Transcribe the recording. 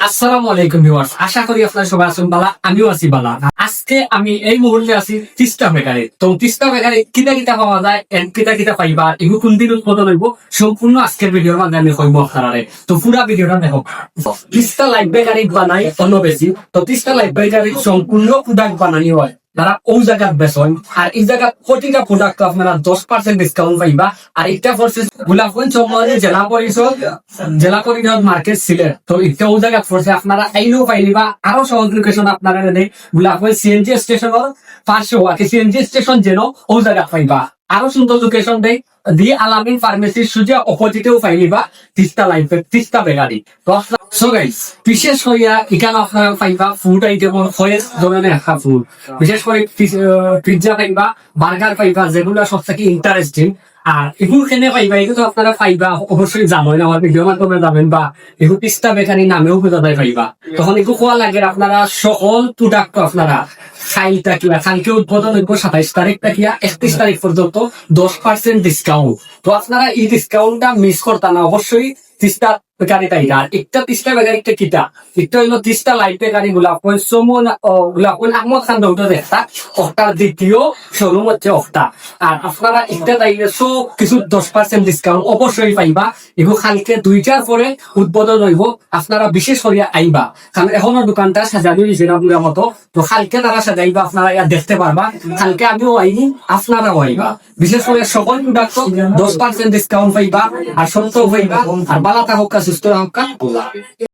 আসসালামু আলাইকুম ভিউয়ার্স, আশা করি আপনারা সবাই আছেন বালা আমিও আছি বালা আজকে আমি এই মুহূর্তে আছি তিস্তা বেকারে তো তিস্তা বেকারে কিতা কিতা পাওয়া যায় এন্ড কিতা কিতা পাইবা এগুলো কোন দিন উৎপাদন হইব সম্পূর্ণ আজকের ভিডিওর মাঝে আমি কইব আপনারা তো পুরা ভিডিওটা দেখো তিস্তা লাইফ বেকারি বানাই অন্য বেশি তো তিস্তা লাইফ বেকারি সম্পূর্ণ প্রোডাক্ট বানানি হয়। তারা ওই জায়গাত বেসন আর এই জায়গা প্রতিটা প্রোডাক্ট আপনারা দশ পার্সেন্ট ডিসকাউন্ট পাইবা। আর এটা ফোর্সেস গোলাপগঞ্জ চৌমারি জেলা পরিষদ জেলা পরিষদ মার্কেট সিলেট তো এটা ওই জায়গা ফোর্সে আপনারা আইলেও পাইলিবা আরও সহজ লোকেশন আপনারা নেই গোলাপগঞ্জ সিএনজি স্টেশনের পার্শ্ব আর সিএনজি স্টেশন যেন ও জায়গা পাইবা। আরও সুন্দর লোকেশন দেয় দি আলামিন ফার্মেসির সুজে অপোজিটেও পাইলিবা তিস্তা লাইফে তিস্তা বেগারি সো গাইস বিশেষ হইয়া এখানে আপনারা পাইবা ফুড আইটেম হয়ে ধরনের একটা ফুড বিশেষ করে পিৎজা পাইবা বার্গার পাইবা যেগুলো সব থেকে ইন্টারেস্টিং আর এগুলো কেনে পাইবা এগুলো আপনারা পাইবা অবশ্যই জানোই আমার ভিডিও মাধ্যমে যাবেন বা এগুলো পিস্তা বেকারি নামেও বোঝাতে পাইবা তখন এগুলো খোয়া লাগে আপনারা সকল প্রোডাক্ট আপনারা খাই তাকিয়া সাইলকে উদ্বোধন হইব সাতাইশ তারিখ তাকিয়া একত্রিশ তারিখ পর্যন্ত দশ পার্সেন্ট ডিসকাউন্ট তো আপনারা এই ডিসকাউন্টটা মিস করতা না, অবশ্যই তিস্তা বেকারি তাই আর একটা তিস্তা একটা কিতা। একটা হইল তিস্তা লাইটগুলা আহমদ খান দ্বিতীয় হচ্ছে আর আপনারা একটা তাইলে সব কিছু দশ পার্সেন্ট ডিসকাউন্ট অবশ্যই পাইবা। এগুলো দুইটার পরে উদ্বোধন হইব। আপনারা বিশেষ করে আইবা কারণ এখনও দোকানটা সাজানো দিয়েছে না মতো। তো কালকে তারা সাজাইবা, আপনারা ইয়া দেখতে পারবা। কালকে আমিও আইনি আপনারাও আইবা বিশেষ করে সকল প্রোডাক্ট দশ পার্সেন্ট ডিসকাউন্ট পাইবা, আর সত্য পাইবা। আর বালা থাকুক সুস্থ থাকুক